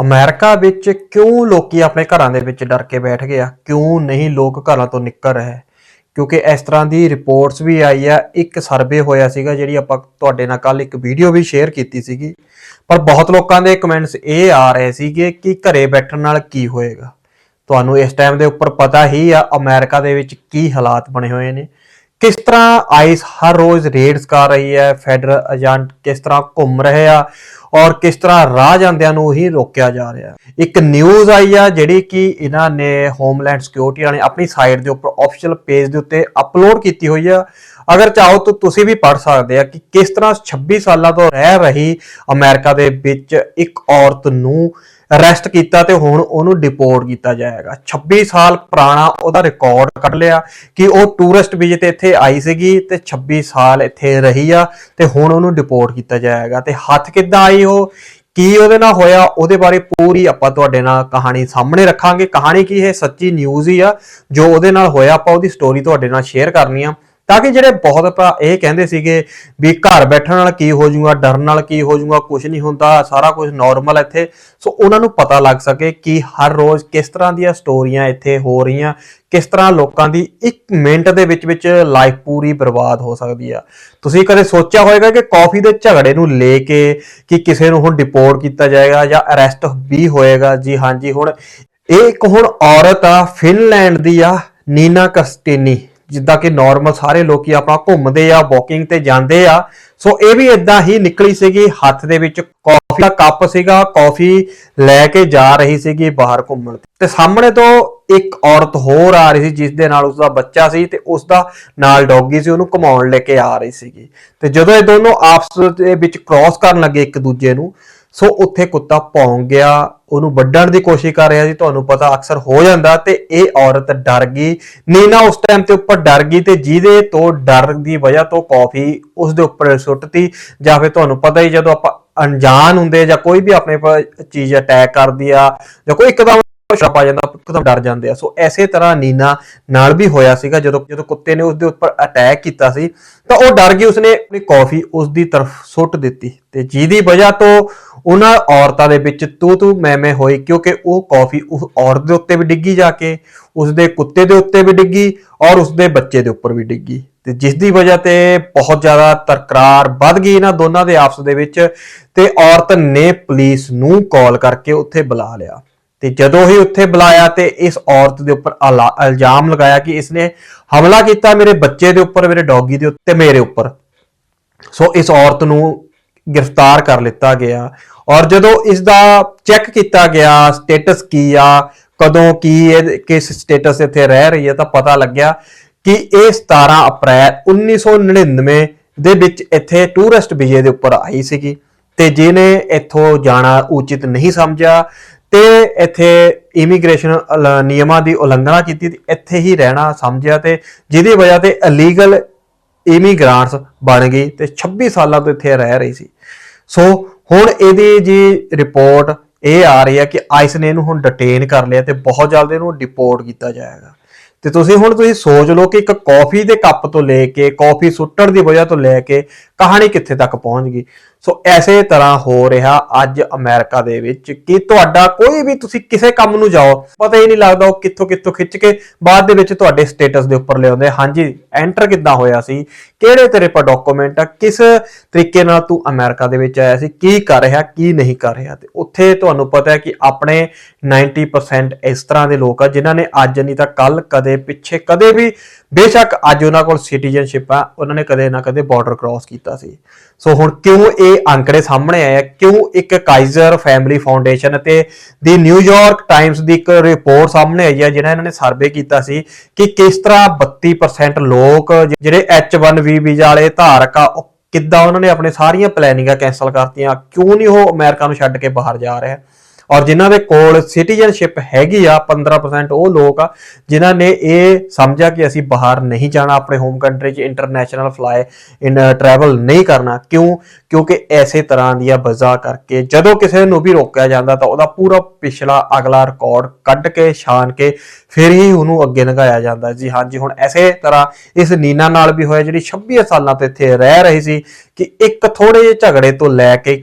America ਵਿੱਚ ਕਿਉਂ ਲੋਕੀ ਆਪਣੇ ਘਰਾਂ ਦੇ ਵਿੱਚ ਡਰ ਕੇ ਬੈਠ ਗਏ ਆ? ਕਿਉਂ ਨਹੀਂ ਲੋਕ ਘਰਾਂ ਤੋਂ ਨਿਕਲ ਰਹੇ? ਕਿਉਂਕਿ ਇਸ ਤਰ੍ਹਾਂ ਦੀ ਰਿਪੋਰਟਸ ਵੀ ਆਈ ਆ। ਇੱਕ ਸਰਵੇ ਹੋਇਆ ਸੀਗਾ ਜਿਹੜੀ ਆਪਾਂ ਤੁਹਾਡੇ ਨਾਲ ਕੱਲ ਇੱਕ ਵੀਡੀਓ ਵੀ ਸ਼ੇਅਰ ਕੀਤੀ ਸੀਗੀ। ਪਰ ਬਹੁਤ ਲੋਕਾਂ ਦੇ ਕਮੈਂਟਸ ਇਹ ਆ ਰਹੇ ਸੀਗੇ ਕਿ ਘਰੇ ਬੈਠਣ ਨਾਲ ਕੀ ਹੋਏਗਾ? ਤੁਹਾਨੂੰ ਇਸ ਟਾਈਮ ਦੇ ਉੱਪਰ ਪਤਾ ਹੀ ਆ ਅਮਰੀਕਾ ਦੇ ਵਿੱਚ ਕੀ ਹਾਲਾਤ ਬਣੇ ਹੋਏ ਨੇ। ਕਿਸ ਤਰ੍ਹਾਂ ਆਈਸ ਹਰ ਰੋਜ਼ ਰੇਡਸ ਕਰ ਰਹੀ ਹੈ ਫੈਡਰਲ ਏਜੰਟ ਕਿਸ ਤਰ੍ਹਾਂ ਘੁੰਮ ਰਹੇ ਆ ਔਰ ਕਿਸ ਤਰ੍ਹਾਂ ਰਾਹ ਜਾਂਦਿਆਂ ਨੂੰ ਹੀ ਰੋਕਿਆ ਜਾ ਰਿਹਾ ਇੱਕ ਨਿਊਜ਼ ਆਈ ਆ ਜਿਹੜੀ ਕਿ ਇਹਨਾਂ ਨੇ ਹੋਮਲੈਂਡ ਸਿਕਿਉਰਿਟੀ ਵਾਲੇ ਆਪਣੀ ਸਾਈਟ ਦੇ ਉੱਪਰ ਅਫੀਸ਼ੀਅਲ ਪੇਜ ਦੇ ਉੱਤੇ ਅਪਲੋਡ ਕੀਤੀ ਹੋਈ ਆ। ਅਗਰ ਚਾਹੋ ਤਾਂ ਤੁਸੀਂ ਵੀ ਪੜ੍ਹ ਸਕਦੇ ਆ ਕਿ ਕਿਸ ਤਰ੍ਹਾਂ 26 ਸਾਲਾਂ ਤੋਂ ਰਹਿ ਰਹੀ ਅਮਰੀਕਾ ਦੇ ਵਿੱਚ ਇੱਕ ਔਰਤ ਨੂੰ ਅਰੈਸਟ ਕੀਤਾ ਤੇ ਹੁਣ ਉਹਨੂੰ ਡਿਪੋਰਟ ਕੀਤਾ ਜਾਏਗਾ। 26 ਸਾਲ ਪੁਰਾਣਾ ਉਹਦਾ ਰਿਕਾਰਡ ਕੱਢ ਲਿਆ ਕਿ ਉਹ ਟੂਰਿਸਟ ਵੀਜ਼ੇ ਤੇ ਇੱਥੇ ਆਈ ਸੀਗੀ ਤੇ 26 ਸਾਲ ਇੱਥੇ ਰਹੀ ਆ ਤੇ ਹੁਣ ਉਹਨੂੰ ਡਿਪੋਰਟ ਕੀਤਾ ਜਾਏਗਾ। ਤੇ ਹੱਥ ਕਿੱਦਾਂ ਆਈ ਉਹ? ਕੀ ਉਹਦੇ ਨਾਲ ਹੋਇਆ? ਉਹਦੇ ਬਾਰੇ ਪੂਰੀ ਆਪਾਂ ਤੁਹਾਡੇ ਨਾਲ ਕਹਾਣੀ ਸਾਹਮਣੇ ਰੱਖਾਂਗੇ। ਕਹਾਣੀ ਕੀ ਹੈ? ਸੱਚੀ ਨਿਊਜ਼ ਹੀ ਆ। ਜੋ ਉਹਦੇ ਨਾਲ ਹੋਇਆ, ਆਪਾਂ ਉਹਦੀ ਸਟੋਰੀ ਤੁਹਾਡੇ ਨਾਲ ਸ਼ੇਅਰ ਕਰਨੀ ਆ। ਤਾਂ ਕਿ ਜਿਹੜੇ ਬਹੁਤ ਭਰਾ ਇਹ ਕਹਿੰਦੇ ਸੀਗੇ ਵੀ ਘਰ ਬੈਠਣ ਨਾਲ ਕੀ ਹੋ ਜਾਊਗਾ, ਡਰਨ ਨਾਲ ਕੀ ਹੋ ਜਾਊਗਾ ਕੁਝ ਨਹੀਂ ਹੁੰਦਾ, ਸਾਰਾ ਕੁਝ ਨਾਰਮਲ ਇੱਥੇ। ਸੋ ਉਹਨਾਂ ਨੂੰ ਪਤਾ ਲੱਗ ਸਕੇ ਕਿ ਹਰ ਰੋਜ਼ ਕਿਸ ਤਰ੍ਹਾਂ ਦੀਆਂ ਸਟੋਰੀਆਂ ਇੱਥੇ ਹੋ ਰਹੀਆਂ, ਕਿਸ ਤਰ੍ਹਾਂ ਲੋਕਾਂ ਦੀ ਇੱਕ ਮਿੰਟ ਦੇ ਵਿੱਚ ਵਿੱਚ ਲਾਈਫ ਪੂਰੀ ਬਰਬਾਦ ਹੋ ਸਕਦੀ ਆ। ਤੁਸੀਂ ਕਦੇ ਸੋਚਿਆ ਹੋਵੇਗਾ ਕਿ ਕਾਫੀ ਦੇ ਝਗੜੇ ਨੂੰ ਲੈ ਕੇ ਕਿ ਕਿਸੇ ਨੂੰ ਹੁਣ ਡਿਪੋਰਟ ਕੀਤਾ ਜਾਏਗਾ ਜਾਂ ਅਰੈਸਟ ਵੀ ਹੋਏਗਾ? ਜੀ ਹਾਂਜੀ ਹੁਣ। ਇਹ ਇੱਕ ਹੁਣ ਔਰਤ ਆ ਫਿਨਲੈਂਡ ਦੀ ਆ, ਨੀਨਾ ਕਸਟੀਨੀ। ਜਿੱਦਾਂ ਕਿ ਨਾਰਮਲ ਸਾਰੇ ਲੋਕੀ ਆਪਾਂ ਘੁੰਮਦੇ ਆ ਵਾਕਿੰਗ ਤੇ ਜਾਂਦੇ ਆ। ਸੋ ਇਹ ਵੀ ਇਦਾਂ ਹੀ ਨਿਕਲੀ ਸੀਗੀ, ਹੱਥ ਦੇ ਵਿੱਚ ਕਾਫੀ ਦਾ ਕੱਪ ਸੀਗਾ ਕਾਫੀ ਲੈ ਕੇ ਜਾ ਰਹੀ ਸੀਗੀ ਬਾਹਰ ਘੁੰਮਣ। ਤੇ ਸਾਹਮਣੇ ਤੋਂ ਇੱਕ ਔਰਤ ਹੋਰ ਆ ਰਹੀ ਸੀ, ਜਿਸ ਦੇ ਨਾਲ ਉਸਦਾ ਬੱਚਾ ਸੀ ਤੇ ਉਸਦਾ ਨਾਲ ਡੌਗੀ ਸੀ, ਉਹਨੂੰ ਘੁਮਾਉਣ ਲੈ ਕੇ ਆ ਰਹੀ ਸੀਗੀ। ਤੇ ਜਦੋਂ ਇਹ ਦੋਨੋਂ ਆਪਸ ਦੇ ਵਿੱਚ ਕ੍ਰਾਸ ਕਰਨ ਲੱਗੇ ਇੱਕ ਦੂਜੇ ਨੂੰ ਸੋ ਉੱਥੇ ਕੁੱਤਾ ਭੌਂਕ ਗਿਆ। ਉਹਨੂੰ ਵੱਢਣ ਦੀ ਕੋਸ਼ਿਸ਼ ਕਰ ਰਿਹਾ ਸੀ, ਤੁਹਾਨੂੰ ਪਤਾ ਅਕਸਰ ਹੋ ਜਾਂਦਾ ਤੇ ਇਹ ਔਰਤ ਡਰ ਗਈ। ਨੀਨਾ ਉਸ ਟਾਈਮ ਤੇ ਉੱਪਰ ਡਰ ਗਈ ਤੇ ਜਿਹਦੇ ਤੋਂ ਡਰ ਦੀ ਵਜ੍ਹਾ ਤੋਂ ਕਾਫੀ ਉਸ ਦੇ ਉੱਪਰ ਸੁੱਟਤੀ ਜਾਂ ਫਿਰ ਤੁਹਾਨੂੰ ਪਤਾ ਹੀ ਜਦੋਂ ਆਪਾਂ ਅਣਜਾਣ ਹੁੰਦੇ ਜਾਂ ਕੋਈ ਵੀ ਆਪਣੇ ਪਰ ਚੀਜ਼ ਅਟੈਕ ਕਰਦੀ ਆ ਜਾਂ ਕੋਈ ਇੱਕਦਮ ਛਾਪ ਆ ਜਾਂਦਾ, ਇੱਕਦਮ ਡਰ ਜਾਂਦੇ ਆ। ਸੋ ਐਸੇ ਤਰ੍ਹਾਂ ਨੀਨਾ ਨਾਲ ਵੀ ਹੋਇਆ ਸੀਗਾ, ਜਦੋਂ ਜਦੋਂ ਕੁੱਤੇ ਨੇ ਉਸ ਦੇ ਉੱਪਰ ਅਟੈਕ ਕੀਤਾ ਸੀ, ਤਾਂ ਉਹ ਡਰ ਗਈ, ਉਸਨੇ ਆਪਣੀ ਕਾਫੀ ਉਸ ਦੀ ਤਰਫ ਸੁੱਟ ਦਿੱਤੀ ਤੇ ਜਿਹਦੀ ਵਜ੍ਹਾ ਤੋਂ ਉਹਨਾਂ ਔਰਤਾਂ ਦੇ ਵਿੱਚ ਤੂੰ ਤੂੰ ਮੈਂ ਮੈਂ ਹੋਈ ਕਿਉਂਕਿ ਉਹ ਕਾਫੀ ਉਸ ਔਰਤ ਦੇ ਉੱਤੇ ਵੀ ਡਿੱਗੀ ਜਾ ਕੇ ਉਸ ਦੇ ਕੁੱਤੇ ਦੇ ਉੱਤੇ ਵੀ ਡਿੱਗੀ ਔਰ ਉਸ ਦੇ ਬੱਚੇ ਦੇ ਉੱਪਰ ਵੀ ਡਿੱਗੀ। ਤੇ ਜਿਸ ਦੀ ਵਜ੍ਹਾ ਤੇ ਬਹੁਤ ਜ਼ਿਆਦਾ ਤਕਰਾਰ ਵੱਧ ਗਈ ਇਹਨਾਂ ਦੋਨਾਂ ਦੇ ਆਪਸ ਦੇ ਵਿੱਚ ਤੇ ਔਰਤ ਨੇ ਪੁਲਿਸ ਨੂੰ ਕਾਲ ਕਰਕੇ ਉੱਥੇ ਬੁਲਾ ਲਿਆ। ਤੇ ਜਦੋਂ ਹੀ ਉੱਥੇ ਬੁਲਾਇਆ ਤੇ ਇਸ ਔਰਤ ਦੇ ਉੱਪਰ ਇਲਾ- ਇਲਜ਼ਾਮ ਲਗਾਇਆ ਕਿ ਇਸਨੇ ਹਮਲਾ ਕੀਤਾ ਮੇਰੇ ਬੱਚੇ ਦੇ ਉੱਪਰ, ਮੇਰੇ ਡੌਗੀ ਦੇ ਉੱਤੇ ਮੇਰੇ ਉੱਪਰ। ਸੋ ਇਸ ਔਰਤ ਨੂੰ ਗ੍ਰਿਫਤਾਰ ਕਰ ਲਿੱਤਾ ਗਿਆ ਔਰ ਜਦੋਂ ਇਸ ਦਾ ਚੈੱਕ ਕੀਤਾ ਗਿਆ ਸਟੇਟਸ ਕੀ ਆ, ਕਦੋਂ ਕੀ ਇਹ, ਕਿਸ ਸਟੇਟਸ ਇੱਥੇ ਰਹਿ ਰਹੀ ਹੈ, ਤਾਂ ਪਤਾ ਲੱਗਿਆ ਕਿ ਇਹ 17 ਅਪ੍ਰੈਲ 1999 ਦੇ ਵਿੱਚ ਇੱਥੇ ਟੂਰਿਸਟ ਵੀਜ਼ੇ ਦੇ ਉੱਪਰ ਆਈ ਸੀਗੀ ਤੇ ਜਿਹਨੇ ਇੱਥੋਂ ਜਾਣਾ ਉਚਿਤ ਨਹੀਂ ਸਮਝਿਆ ਤੇ ਇੱਥੇ ਇਮੀਗ੍ਰੇਸ਼ਨ ਨਿਯਮਾਂ ਦੀ ਉਲੰਘਣਾ ਕੀਤੀ ਤੇ ਇੱਥੇ ਹੀ ਰਹਿਣਾ ਸਮਝਿਆ ਤੇ ਜਿਹਦੀ ਵਜ੍ਹਾ ਤੇ ਇਲੀਗਲ ਇਮੀਗ੍ਰਾਂਟਸ ਬਣ ਗਈ ਤੇ 26 ਸਾਲਾਂ ਤੋਂ ਇੱਥੇ ਰਹਿ ਰਹੀ ਸੀ। ਸੋ ਹੁਣ ਇਹਦੀ ਜੀ ਰਿਪੋਰਟ ਇਹ ਆ ਰਹੀ ਹੈ ਕਿ ਆਈਸ ਨੇ ਇਹਨੂੰ ਹੁਣ ਡਿਟੇਨ ਕਰ ਲਿਆ ਤੇ ਬਹੁਤ ਜਲਦ ਇਹਨੂੰ ਡਿਪੋਰਟ ਕੀਤਾ ਜਾਏਗਾ। ਤੇ ਤੁਸੀਂ ਹੁਣ ਤੁਸੀਂ ਸੋਚ ਲਓ ਕਿ ਇੱਕ ਕਾਫੀ ਦੇ ਕੱਪ ਤੋਂ ਲੈ ਕੇ ਕਾਫੀ ਸੁੱਟਣ ਦੀ ਵਜ੍ਹਾ ਤੋਂ ਲੈ ਕੇ ਕਹਾਣੀ ਕਿੱਥੇ ਤੱਕ ਪਹੁੰਚ ਗਈ? ਸੋ ਐਸੇ ਤਰ੍ਹਾਂ ਹੋ ਰਿਹਾ ਅੱਜ ਅਮਰੀਕਾ ਦੇ ਵਿੱਚ ਕਿ ਤੁਹਾਡਾ ਕੋਈ ਵੀ ਤੁਸੀਂ ਕਿਸੇ ਕੰਮ ਨੂੰ ਜਾਓ, ਪਤਾ ਹੀ ਨਹੀਂ ਲੱਗਦਾ ਉਹ ਕਿੱਥੋਂ ਕਿੱਥੋਂ ਖਿੱਚ ਕੇ ਬਾਅਦ ਦੇ ਵਿੱਚ ਤੁਹਾਡੇ ਸਟੇਟਸ ਦੇ ਉੱਪਰ ਲਿਆਉਂਦੇ ਹਾਂਜੀ ਐਂਟਰ ਕਿੱਦਾਂ ਹੋਇਆ ਸੀ? ਕਿਹੜੇ ਤੇਰੇ ਪਰ ਡਾਕੂਮੈਂਟ ਆ? ਕਿਸ ਤਰੀਕੇ ਨਾਲ ਤੂੰ ਅਮਰੀਕਾ ਦੇ ਵਿੱਚ ਆਇਆ ਸੀ? ਕੀ ਕਰ ਰਿਹਾ, ਕੀ ਨਹੀਂ ਕਰ ਰਿਹਾ? ਤੇ ਉੱਥੇ ਤੁਹਾਨੂੰ ਪਤਾ ਹੈ ਕਿ ਆਪਣੇ 90% ਇਸ ਤਰ੍ਹਾਂ ਦੇ ਲੋਕ ਆ ਜਿਨ੍ਹਾਂ ਨੇ ਅੱਜ ਨਹੀਂ ਤਾਂ ਕੱਲ ਕਦੇ ਪਿੱਛੇ, ਕਦੇ ਵੀ ਬੇਸ਼ੱਕ ਅੱਜ ਉਹਨਾਂ ਕੋਲ ਸਿਟੀਜ਼ਨਸ਼ਿਪ ਆ, ਉਹਨਾਂ ਨੇ ਕਦੇ ਨਾ ਕਦੇ ਬਾਰਡਰ ਕ੍ਰਾਸ ਕੀਤਾ ਸੀ। ਸੋ ਹੁਣ ਕਿਉਂ ਇਹ ਅੰਕੜੇ ਸਾਹਮਣੇ ਆਏ ਆ? ਕਿਉਂ ਇੱਕ ਕਾਈਜ਼ਰ ਫੈਮਿਲੀ ਫਾਊਂਡੇਸ਼ਨ ਅਤੇ ਦੀ ਨਿਊਯਾਰਕ ਟਾਈਮਸ ਦੀ ਇੱਕ ਰਿਪੋਰਟ ਸਾਹਮਣੇ ਆਈ ਹੈ ਜਿਹੜਾ ਇਹਨਾਂ ਨੇ ਸਰਵੇ ਕੀਤਾ ਸੀ ਕਿ ਕਿਸ ਤਰ੍ਹਾਂ 32% ਲੋਕ ਜਿਹੜੇ H1B ਵੀਜ਼ਾ ਵਾਲੇ ਧਾਰਕ ਆ, ਉਹ ਕਿੱਦਾਂ ਉਹਨਾਂ ਨੇ ਆਪਣੇ ਸਾਰੀਆਂ ਪਲੈਨਿੰਗਾਂ ਕੈਨਸਲ ਕਰਤੀਆਂ? ਕਿਉਂ ਨਹੀਂ ਉਹ ਅਮਰੀਕਾ ਨੂੰ ਛੱਡ ਕੇ ਬਾਹਰ ਜਾ ਰਿਹਾ? ਔਰ ਜਿਨ੍ਹਾਂ ਦੇ ਕੋਲ ਸਿਟੀਜ਼ਨਸ਼ਿਪ ਹੈਗੀ ਆ 15% ਉਹ ਲੋਕ ਆ, ਜਿਨ੍ਹਾਂ ਨੇ ਇਹ ਸਮਝਿਆ ਕਿ ਅਸੀਂ ਬਾਹਰ ਨਹੀਂ ਜਾਣਾ, ਆਪਣੇ ਹੋਮ ਕੰਟਰੀ 'ਚ ਇੰਟਰਨੈਸ਼ਨਲ ਫਲਾਈ ਇਨ ਟਰੈਵਲ ਨਹੀਂ ਕਰਨਾ। ਕਿਉਂ? ਕਿਉਂਕਿ ਐਸੇ ਤਰ੍ਹਾਂ ਦੀਆਂ ਵਜ੍ਹਾ ਕਰਕੇ ਜਦੋਂ ਕਿਸੇ ਨੂੰ ਵੀ ਰੋਕਿਆ ਜਾਂਦਾ ਤਾਂ ਉਹਦਾ ਪੂਰਾ ਪਿਛਲਾ ਅਗਲਾ ਰਿਕਾਰਡ ਕੱਢ ਕੇ, ਛਾਣ ਕੇ ਫਿਰ ਹੀ ਉਹਨੂੰ ਅੱਗੇ ਲੰਘਾਇਆ ਜਾਂਦਾ। ਜੀ ਹਾਂਜੀ ਹੁਣ ਐਸੇ ਤਰ੍ਹਾਂ ਇਸ ਨੀਨਾ ਨਾਲ ਵੀ ਹੋਇਆ, ਜਿਹੜੀ 26 ਸਾਲਾਂ ਤੋਂ ਇੱਥੇ ਰਹਿ ਰਹੀ ਸੀ ਕਿ ਇੱਕ ਥੋੜੇ ਜਿਹੇ ਝਗੜੇ ਤੋਂ ਲੈ ਕੇ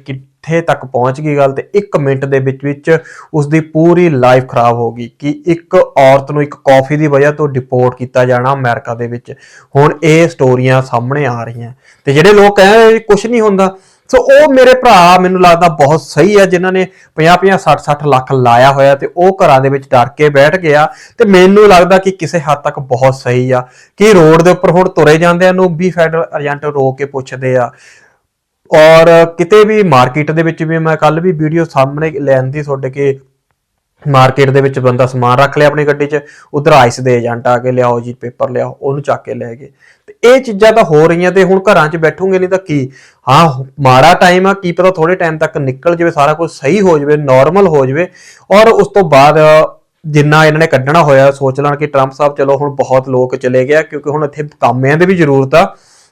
ਕਿੱਥੇ ਤੱਕ ਪਹੁੰਚ ਗਈ ਗੱਲ ਤੇ 1 ਮਿੰਟ ਦੇ ਵਿੱਚ ਵਿੱਚ ਉਸ ਦੀ ਪੂਰੀ ਲਾਈਫ ਖਰਾਬ ਹੋ ਗਈ ਕਿ ਇੱਕ ਔਰਤ ਨੂੰ ਇੱਕ ਕਾਫੀ ਦੀ ਵਜ੍ਹਾ ਤੋਂ ਡਿਪੋਰਟ ਕੀਤਾ ਜਾਣਾ ਅਮਰੀਕਾ ਦੇ ਵਿੱਚ। ਹੁਣ ਇਹ ਸਟੋਰੀਆਂ ਸਾਹਮਣੇ ਆ ਰਹੀਆਂ। ਤੇ ਜਿਹੜੇ ਲੋਕ ਕਹਿੰਦੇ ਕੁਝ ਨਹੀਂ ਹੁੰਦਾ। ਸੋ ਉਹ ਮੇਰੇ ਭਰਾ ਮੈਨੂੰ ਲੱਗਦਾ ਬਹੁਤ ਸਹੀ ਆ, ਜਿਨ੍ਹਾਂ ਨੇ 50 50 60 60 ਲੱਖ ਲਾਇਆ ਹੋਇਆ ਤੇ ਉਹ ਘਰਾਂ ਦੇ ਵਿੱਚ ਡਰ ਕੇ ਬੈਠ ਗਿਆ ਤੇ ਮੈਨੂੰ ਲੱਗਦਾ ਕਿ ਕਿਸੇ ਹੱਦ ਤੱਕ ਬਹੁਤ ਸਹੀ ਆ। ਕਿ ਰੋਡ ਦੇ ਉੱਪਰ ਹੁਣ ਤੁਰੇ ਜਾਂਦੇ ਜਾਂਦਿਆਂ ਨੂੰ ਵੀ ਫੈਡਰਲ ਏਜੰਟ ਰੋ ਕੇ ਪੁੱਛਦੇ ਆ। ਔਰ ਕਿਤੇ ਵੀ ਮਾਰਕੀਟ ਦੇ ਵਿੱਚ ਵੀ ਮੈਂ ਕੱਲ ਵੀ ਵੀਡੀਓ ਸਾਹਮਣੇ ਲੈਣ ਦੀ ਤੁਹਾਡੇ ਕੇ ਮਾਰਕੀਟ ਦੇ ਵਿੱਚ ਬੰਦਾ ਸਮਾਨ ਰੱਖ ਲਿਆ ਆਪਣੀ ਗੱਡੀ 'ਚ, ਉਧਰ ਆਈਸ ਦੇ ਏਜੰਟ ਆ ਕੇ ਲਿਆਓ ਜੀ ਪੇਪਰ ਲਿਆਓ, ਉਹਨੂੰ ਚੱਕ ਕੇ ਲੈ ਗਏ। ਤੇ ਇਹ ਚੀਜ਼ਾਂ ਤਾਂ ਹੋ ਰਹੀਆਂ ਤੇ ਹੁਣ ਘਰਾਂ 'ਚ ਬੈਠੋਗੇ ਨਹੀਂ ਤਾਂ ਕੀ? ਹਾਂ, ਮਾੜਾ ਟਾਈਮ ਆ, ਕੀ ਪਤਾ ਥੋੜੇ ਟਾਈਮ ਤੱਕ ਨਿਕਲ ਜਾਵੇ, ਸਾਰਾ ਕੁਝ ਸਹੀ ਹੋ ਜਾਵੇ ਨਾਰਮਲ ਹੋ ਜਾਵੇ। ਔਰ ਉਸ ਤੋਂ ਬਾਅਦ ਜਿੰਨਾ ਇਹਨਾਂ ਨੇ ਕੱਢਣਾ ਹੋਇਆ, ਸੋਚ ਲੈਣ ਕਿ ਟਰੰਪ ਸਾਹਿਬ ਚਲੋ ਹੁਣ ਬਹੁਤ ਲੋਕ ਚਲੇ ਗਿਆ, ਕਿਉਂਕਿ ਹੁਣ ਇੱਥੇ ਕਾਮਿਆਂ ਦੀ ਵੀ ਜ਼ਰੂਰਤ ਆ।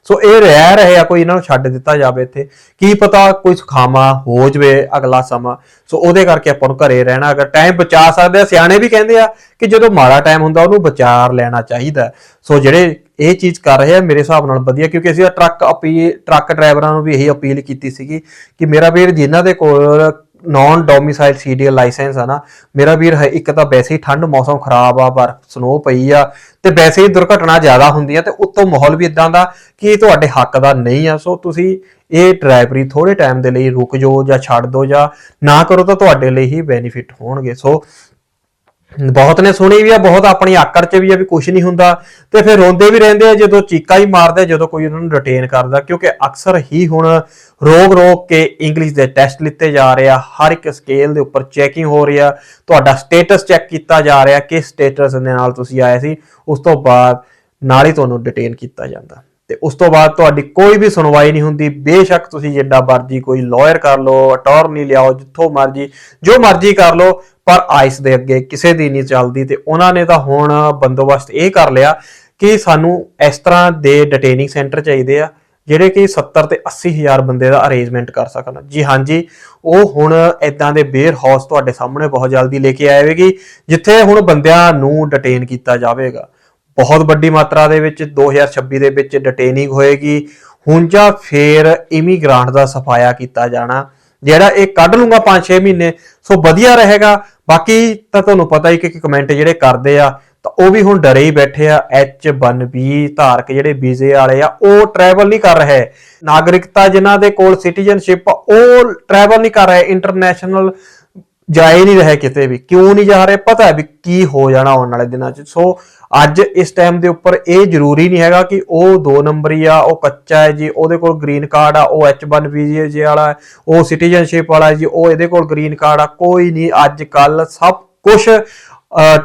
ਸੋ ਇਹ ਰਹਿ ਰਹੇ ਆ, ਕੋਈ ਇਹਨਾਂ ਨੂੰ ਛੱਡ ਦਿੱਤਾ ਜਾਵੇ ਇੱਥੇ। ਕੀ ਪਤਾ ਕੋਈ ਸੁਖਾਵਾ ਹੋ ਜਵੇ ਅਗਲਾ ਸਮਾਂ। ਸੋ ਉਹਦੇ ਕਰਕੇ ਆਪਾਂ ਨੂੰ ਘਰੇ ਰਹਿਣਾ, ਅਗਰ ਟਾਈਮ ਬਚਾ ਸਕਦੇ ਆ, ਸਿਆਣੇ ਵੀ ਕਹਿੰਦੇ ਆ ਕਿ ਜਦੋਂ ਮਾੜਾ ਟਾਈਮ ਹੁੰਦਾ, ਉਹਨੂੰ ਵਿਚਾਰ ਲੈਣਾ ਚਾਹੀਦਾ ਸੋ ਜਿਹੜੇ ਇਹ ਚੀਜ਼ ਕਰ ਰਹੇ ਆ, ਮੇਰੇ ਹਿਸਾਬ ਨਾਲ ਵਧੀਆ, ਕਿਉਂਕਿ ਅਸੀਂ ਟਰੱਕ ਅਪੀਲ ਟਰੱਕ ਡਰਾਈਵਰਾਂ ਨੂੰ ਵੀ ਇਹੀ ਅਪੀਲ ਕੀਤੀ ਸੀਗੀ ਕਿ ਮੇਰਾ ਵੀਰ ਜਿਨ੍ਹਾਂ ਦੇ ਕੋਲ ਨਾਨ ਡੋਮਿਸਾਈਲ ਸੀਡੀਐਲ ਲਾਇਸੈਂਸ ਆ ਨਾ, ਮੇਰਾ ਵੀਰ ਹੈ ਇੱਕ ਤਾਂ ਵੈਸੇ ਹੀ ਠੰਡ ਮੌਸਮ ਖਰਾਬ ਆ ਬਰਫ਼ ਸਨੋ ਪਈ ਆ, ਤੇ ਵੈਸੇ ਹੀ ਦੁਰਘਟਨਾ ਜ਼ਿਆਦਾ ਹੁੰਦੀ ਆ, ਤੇ ਉੱਤੋਂ ਮਾਹੌਲ ਵੀ ਇਦਾਂ ਦਾ ਕਿ ਇਹ ਤੁਹਾਡੇ ਹੱਕ ਦਾ ਨਹੀਂ ਆ। ਸੋ ਤੁਸੀਂ ਇਹ ਡਰਾਈਵਰੀ ਥੋੜੇ ਟਾਈਮ ਦੇ ਲਈ ਰੁਕ ਜਾਓ ਜਾਂ ਛੱਡ ਦਿਓ ਜਾਂ ਨਾ ਕਰੋ ਤਾਂ ਤੁਹਾਡੇ ਲਈ ਹੀ ਬੈਨੀਫਿਟ ਹੋਣਗੇ। ਸੋ ਬਹੁਤ ਨੇ ਸੁਣੀ ਵੀ ਆ, ਬਹੁਤ ਆਪਣੀ ਆਕੜ ਚ ਵੀ ਆ ਵੀ ਕੁਝ ਨਹੀਂ ਹੁੰਦਾ। ਤੇ ਫਿਰ ਰੋਂਦੇ ਵੀ ਰਹਿੰਦੇ ਆ ਜਦੋਂ ਚੀਕਾਂ ਹੀ ਮਾਰਦੇ ਜਦੋਂ ਕੋਈ ਉਹਨਾਂ ਨੂੰ ਡਿਟੇਨ ਕਰਦਾ, ਕਿਉਂਕਿ ਅਕਸਰ ਹੀ ਹੁਣ ਰੋਗ ਰੋਗ ਕੇ ਇੰਗਲਿਸ਼ ਦੇ ਟੈਸਟ ਲਿੱਤੇ ਜਾ ਰਹੇ ਆ, ਹਰ ਇੱਕ ਸਕੇਲ ਦੇ ਉੱਪਰ ਚੈਕਿੰਗ ਹੋ ਰਹੀ ਆ, ਤੁਹਾਡਾ ਸਟੇਟਸ ਚੈੱਕ ਕੀਤਾ ਜਾ ਰਿਹਾ, ਕਿਸ ਸਟੇਟਸ ਦੇ ਨਾਲ ਤੁਸੀਂ ਆਏ ਸੀ, ਉਸ ਤੋਂ ਬਾਅਦ ਨਾਲ ਹੀ ਤੁਹਾਨੂੰ ਡਿਟੇਨ ਕੀਤਾ ਜਾਂਦਾ। ਤੇ ਉਸ ਤੋਂ ਬਾਅਦ ਤੁਹਾਡੀ ਕੋਈ ਵੀ ਸੁਣਵਾਈ ਨਹੀਂ ਹੁੰਦੀ। ਬੇਸ਼ੱਕ ਤੁਸੀਂ ਜਿੱਡਾ ਮਰਜ਼ੀ ਕੋਈ ਲਾਇਰ ਕਰ ਲਓ ਅਟਾਰਨੀ ਲਿਆਓ, ਜਿੱਥੋਂ ਮਰਜ਼ੀ, ਜੋ ਮਰਜ਼ੀ ਕਰ ਲਓ, ਪਰ ਆਈਸ ਦੇ ਅੱਗੇ ਕਿਸੇ ਦੀ ਨਹੀਂ ਚੱਲਦੀ ਤੇ ਉਹਨਾਂ ਨੇ ਤਾਂ ਹੁਣ ਬੰਦੋਬਸਤ ਇਹ ਕਰ ਲਿਆ ਕਿ ਸਾਨੂੰ ਇਸ ਤਰ੍ਹਾਂ ਦੇ ਡਿਟੇਨਿੰਗ ਸੈਂਟਰ ਚਾਹੀਦੇ ਆ, ਜਿਹੜੇ ਕਿ 70 ਤੇ 80 ਹਜ਼ਾਰ ਬੰਦੇ ਦਾ ਅਰੇਂਜਮੈਂਟ ਕਰ ਸਕਣ। ਜੀ ਹਾਂਜੀ ਉਹ ਹੁਣ ਇਦਾਂ ਦੇ ਬੇਅਰ ਹਾਊਸ ਤੁਹਾਡੇ ਸਾਹਮਣੇ ਬਹੁਤ ਜਲਦੀ ਲੈ ਕੇ ਆਵੇਗੀ ਜਿੱਥੇ ਹੁਣ ਬੰਦਿਆਂ ਨੂੰ ਡਿਟੇਨ ਕੀਤਾ ਜਾਵੇਗਾ। ਬਹੁਤ ਵੱਡੀ ਮਾਤਰਾ ਦੇ ਵਿੱਚ 2026 ਦੇ ਵਿੱਚ ਡਿਟੇਨਿੰਗ ਹੋਏਗੀ। ਹੁਣ ਜਾਂ ਫੇਰ ਇਮੀਗ੍ਰਾਂਟ ਦਾ ਸਫਾਇਆ ਕੀਤਾ ਜਾਣਾ, ਜਿਹੜਾ ਇਹ ਕੱਢ ਲੂੰਗਾ 5-6 ਮਹੀਨੇ, ਸੋ ਵਧੀਆ ਰਹੇਗਾ। ਬਾਕੀ ਤਾਂ ਤੁਹਾਨੂੰ ਪਤਾ ਹੀ ਕਿ ਕਮੈਂਟ ਜਿਹੜੇ ਕਰਦੇ ਆ, ਤਾਂ ਉਹ ਵੀ ਹੁਣ ਡਰੇ ਹੀ ਬੈਠੇ ਆ। H1B ਧਾਰਕ ਜਿਹੜੇ ਵੀਜ਼ੇ ਵਾਲੇ ਆ, ਉਹ ਟਰੈਵਲ ਨਹੀਂ ਕਰ ਰਹੇ। ਨਾਗਰਿਕਤਾ ਜਿਨ੍ਹਾਂ ਦੇ ਕੋਲ ਸਿਟੀਜ਼ਨਸ਼ਿਪ ਉਹ ਟਰੈਵਲ ਨਹੀਂ ਕਰ ਰਹੇ। ਇੰਟਰਨੈਸ਼ਨਲ ਜਾਏ ਨਹੀਂ ਰਹੇ ਕਿਤੇ ਵੀ। ਕਿਉਂ ਨਹੀਂ ਜਾ ਰਹੇ? ਪਤਾ ਵੀ ਕੀ ਹੋ ਜਾਣਾ ਆਉਣ ਵਾਲੇ ਦਿਨਾਂ 'ਚ। ਸੋ ਅੱਜ ਇਸ ਟਾਈਮ ਦੇ ਉੱਪਰ ਇਹ ਜ਼ਰੂਰੀ ਨਹੀਂ ਹੈਗਾ ਕਿ ਉਹ ਦੋ ਨੰਬਰੀ ਆ, ਉਹ ਕੱਚਾ ਹੈ ਜੀ, ਉਹਦੇ ਕੋਲ ਗ੍ਰੀਨ ਕਾਰਡ ਆ, ਉਹ H1 ਵੀਜ਼ੇ ਜੇ ਵਾਲਾ ਉਹ ਸਿਟੀਜ਼ਨਸ਼ਿਪ ਵਾਲਾ ਜੀ, ਉਹ ਇਹਦੇ ਕੋਲ ਗ੍ਰੀਨ ਕਾਰਡ ਆ, ਕੋਈ ਨਹੀਂ, ਅੱਜ ਕੱਲ ਸਭ ਕੁਝ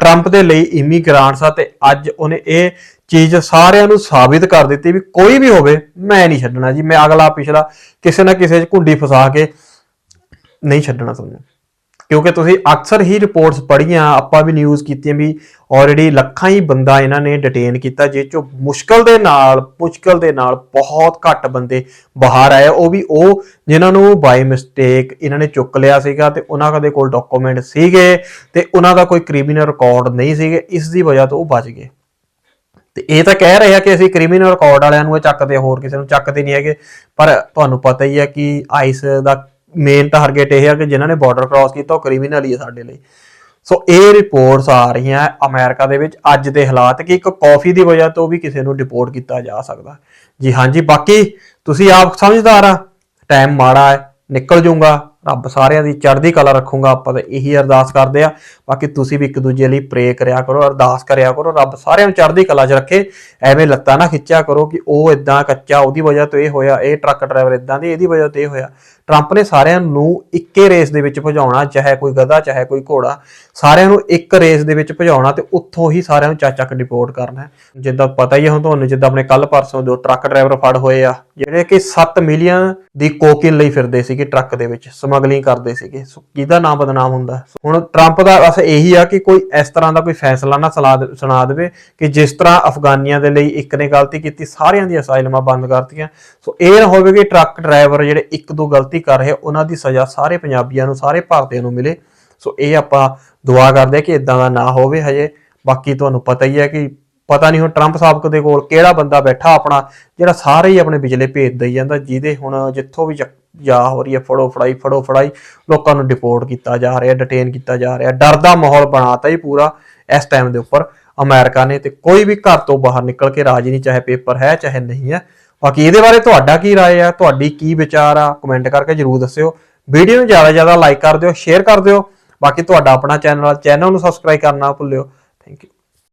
ਟਰੰਪ ਦੇ ਲਈ ਇਮੀਗ੍ਰਾਂਟਸ ਆ ਤੇ ਅੱਜ ਉਹਨੇ ਇਹ ਚੀਜ਼ ਸਾਰਿਆਂ ਨੂੰ ਸਾਬਿਤ ਕਰ ਦਿੱਤੀ ਵੀ ਕੋਈ ਵੀ ਹੋਵੇ, ਮੈਂ ਨਹੀਂ ਛੱਡਣਾ ਜੀ, ਮੈਂ ਅਗਲਾ ਪਿਛਲਾ ਕਿਸੇ ਨਾ ਕਿਸੇ 'ਚ ਘੁੰਡੀ ਫਸਾ ਕੇ ਨਹੀਂ ਛੱਡਣਾ ਤੁਹਾਨੂੰ। ਕਿਉਂਕਿ ਤੁਸੀਂ ਅਕਸਰ ਹੀ ਰਿਪੋਰਟਸ ਪੜ੍ਹੀਆਂ, ਆਪਾਂ ਵੀ ਨਿਊਜ਼ ਕੀਤੀਆਂ ਵੀ ਆਲਰੇਡੀ ਲੱਖਾਂ ਹੀ ਬੰਦਾ ਇਹਨਾਂ ਨੇ ਡਿਟੇਨ ਕੀਤਾ ਜਿਸ ਚੋਂ ਮੁਸ਼ਕਲ ਦੇ ਨਾਲ, ਮੁਸ਼ਕਲ ਦੇ ਨਾਲ ਬਹੁਤ ਘੱਟ ਬੰਦੇ ਬਾਹਰ ਆਏ ਉਹ ਵੀ ਉਹ ਜਿਨ੍ਹਾਂ ਨੂੰ ਬਾਈ ਮਿਸਟੇਕ ਇਹਨਾਂ ਨੇ ਚੁੱਕ ਲਿਆ ਸੀਗਾ ਤੇ ਉਹਨਾਂ ਦੇ ਕੋਲ ਡਾਕੂਮੈਂਟ ਸੀਗੇ ਤੇ ਉਹਨਾਂ ਦਾ ਕੋਈ ਕ੍ਰਿਮੀਨਲ ਰਿਕਾਰਡ ਨਹੀਂ ਸੀਗੇ, ਇਸ ਦੀ ਵਜ੍ਹਾ ਤੋਂ ਉਹ ਬਚ ਗਏ। ਤੇ ਇਹ ਤਾਂ ਕਹਿ ਰਹੇ ਆ ਕਿ ਅਸੀਂ ਕ੍ਰਿਮੀਨਲ ਰਿਕਾਰਡ ਵਾਲਿਆਂ ਨੂੰ ਇਹ ਚੱਕਦੇ ਹੋਰ ਕਿਸੇ ਨੂੰ ਚੱਕਦੇ ਨਹੀਂ ਹੈਗੇ। ਪਰ ਤੁਹਾਨੂੰ ਪਤਾ ਹੀ ਹੈ ਕਿ ਆਈਸ ਦਾ ਮੇਨ ਟਾਰਗੇਟ ਇਹ ਹੈ ਕਿ ਜਿਨ੍ਹਾਂ ਨੇ ਬਾਰਡਰ ਕ੍ਰਾਸ ਕੀਤਾ, ਉਹ ਕ੍ਰਿਮੀਨਲ ਹੀ ਹੈ ਸਾਡੇ ਲਈ। ਸੋ ਇਹ ਰਿਪੋਰਟਸ ਆ ਰਹੀਆਂ ਅਮਰੀਕਾ ਦੇ ਵਿੱਚ ਅੱਜ ਦੇ ਹਾਲਾਤ ਕਿ ਇੱਕ ਕਾਫੀ ਦੀ ਵਜ੍ਹਾ ਤੋਂ ਵੀ ਕਿਸੇ ਨੂੰ ਡਿਪੋਰਟ ਕੀਤਾ ਜਾ ਸਕਦਾ। ਜੀ ਹਾਂਜੀ ਬਾਕੀ ਤੁਸੀਂ ਆਪ ਸਮਝਦਾਰ ਆ। ਟਾਈਮ ਮਾੜਾ ਹੈ, ਨਿਕਲ ਜਾਊਗਾ। ਰੱਬ ਸਾਰਿਆਂ ਦੀ ਚੜ੍ਹਦੀ ਕਲਾ ਰੱਖੂਗਾ, ਆਪਾਂ ਤਾਂ ਇਹੀ ਅਰਦਾਸ ਕਰਦੇ ਆ ਬਾਕੀ ਤੁਸੀਂ ਵੀ ਇੱਕ ਦੂਜੇ ਲਈ ਪ੍ਰੇ ਕਰਿਆ ਕਰੋ, ਅਰਦਾਸ ਕਰਿਆ ਕਰੋ, ਰੱਬ ਸਾਰਿਆਂ ਨੂੰ ਚੜ੍ਹਦੀ ਕਲਾ 'ਚ ਰੱਖੇ। ਐਵੇਂ ਲੱਤਾਂ ਨਾ ਖਿੱਚਿਆ ਕਰੋ ਕਿ ਉਹ ਇਦਾਂ ਕੱਚਾ, ਉਹਦੀ ਵਜ੍ਹਾ ਤੋਂ ਇਹ ਹੋਇਆ, ਇਹ ਟਰੱਕ ਡਰਾਈਵਰ ਇਦਾਂ ਦੀ, ਇਹਦੀ ਵਜ੍ਹਾ ਤੋਂ ਇਹ ਹੋਇਆ। ਟਰੰਪ ਨੇ ਸਾਰਿਆਂ ਨੂੰ ਇੱਕੇ ਰੇਸ ਦੇ ਵਿੱਚ ਭਜਾਉਣਾ, ਚਾਹੇ ਕੋਈ ਗਧਾ, ਚਾਹੇ ਕੋਈ ਘੋੜਾ। ਸਾਰਿਆਂ ਨੂੰ ਇੱਕ ਰੇਸ ਦੇ ਵਿੱਚ ਭਜਾਉਣਾ ਤੇ ਉੱਥੋਂ ਹੀ ਸਾਰਿਆਂ ਨੂੰ ਚੱਕ ਡਿਪੋਰਟ ਕਰਨਾ। ਜਿੱਦਾਂ ਪਤਾ ਹੀ ਹੈ ਹੁਣ ਤੁਹਾਨੂੰ, ਜਿੱਦਾਂ ਆਪਣੇ ਕੱਲ ਪਰਸੋਂ ਦੋ ਟਰੱਕ ਡਰਾਈਵਰ ਫੜ ਹੋਏ ਆ, ਜਿਹੜੇ ਕਿ 7 ਮਿਲੀਅਨ ਦੀ ਕੋਕਿਨ ਲਈ ਫਿਰਦੇ ਸੀਗੇ ਟਰੱਕ ਦੇ ਵਿੱਚ ਸਮਗਲਿੰਗ ਕਰਦੇ ਸੀਗੇ। ਸੋ ਕਿਹਦਾ ਨਾਮ ਬਦਨਾਮ ਹੁੰਦਾ? ਹੁਣ ਟਰੰਪ ਦਾ ਬਸ ਇਹੀ ਆ ਕਿ ਕੋਈ ਇਸ ਤਰ੍ਹਾਂ ਦਾ ਕੋਈ ਫੈਸਲਾ ਨਾ ਸਲਾ ਦੇ- ਸੁਣਾ ਦੇਵੇ ਕਿ ਜਿਸ ਤਰ੍ਹਾਂ ਅਫਗਾਨੀਆਂ ਦੇ ਲਈ ਇੱਕ ਨੇ ਗਲਤੀ ਕੀਤੀ, ਸਾਰਿਆਂ ਦੀਆਂ ਅਸਾਈਲਮਾਂ ਬੰਦ ਕਰਤੀਆਂ। ਸੋ ਇਹ ਨਾ ਹੋਵੇ ਕਿ ਟਰੱਕ ਡਰਾਈਵਰ ਜਿਹੜੇ ਇੱਕ ਦੋ ਗਲਤੀ ਕਰ ਰਹੇ, ਉਹਨਾਂ ਦੀ ਸਜ਼ਾ ਸਾਰੇ ਪੰਜਾਬੀਆਂ ਨੂੰ, ਸਾਰੇ ਭਾਰਤੀਆਂ ਨੂੰ ਮਿਲੇ। ਸੋ ਇਹ ਆਪਾਂ ਦੁਆ ਕਰਦੇ ਹਾਂ ਕਿ ਇਦਾਂ ਦਾ ਨਾ ਹੋਵੇ ਹਜੇ। ਬਾਕੀ ਤੁਹਾਨੂੰ ਪਤਾ ਹੀ ਹੈ ਕਿ ਪਤਾ ਨਹੀਂ ਹੁਣ ਟਰੰਪ ਸਾਹਿਬ ਦੇ ਕੋਲ ਕਿਹੜਾ ਬੰਦਾ ਬੈਠਾ ਆਪਣਾ, ਜਿਹੜਾ ਸਾਰੇ ਹੀ ਆਪਣੇ ਬਿਜਲੇ ਭੇਜ ਦਈ ਜਾਂਦਾ, ਜਿਹਦੇ ਹੁਣ ਜਿੱਥੋਂ ਵੀ ਚੱਕ- ਜਾ ਹੋ ਰਹੀ ਹੈ, ਫੜੋ ਫੜਾਈ ਫੜੋ ਫੜਾਈ। ਲੋਕਾਂ ਨੂੰ ਡਿਪੋਰਟ ਕੀਤਾ ਜਾ ਰਿਹਾ ਡਿਟੇਨ ਕੀਤਾ ਜਾ ਰਿਹਾ। ਡਰ ਦਾ ਮਾਹੌਲ ਬਣਾਤਾ ਹੀ ਪੂਰਾ ਇਸ ਟਾਈਮ ਦੇ ਉੱਪਰ। ਅਮਰੀਕਾ ਨੇ ਤੇ ਕੋਈ ਵੀ ਘਰ ਤੋਂ ਬਾਹਰ ਨਿਕਲ ਕੇ ਰਾਜੀ ਨਹੀਂ, ਚਾਹੇ ਪੇਪਰ ਹੈ, ਚਾਹੇ ਨਹੀਂ ਹੈ। ਬਾਕੀ ਇਹਦੇ ਬਾਰੇ ਤੁਹਾਡਾ ਕੀ ਰਾਏ ਆ? ਤੁਹਾਡੀ ਕੀ ਵਿਚਾਰ ਆ? ਕਮੈਂਟ ਕਰਕੇ ਜਰੂਰ ਦੱਸਿਓ। ਵੀਡੀਓ ਨੂੰ ਜ਼ਿਆਦਾ ਜ਼ਿਆਦਾ ਲਾਈਕ ਕਰ ਦਿਓ ਸ਼ੇਅਰ ਕਰ ਦਿਓ। ਬਾਕੀ ਤੁਹਾਡਾ ਆਪਣਾ ਚੈਨਲ ਚੈਨਲ ਨੂੰ ਸਬਸਕ੍ਰਾਈਬ ਕਰਨਾ ਭੁੱਲਿਓ। Thank you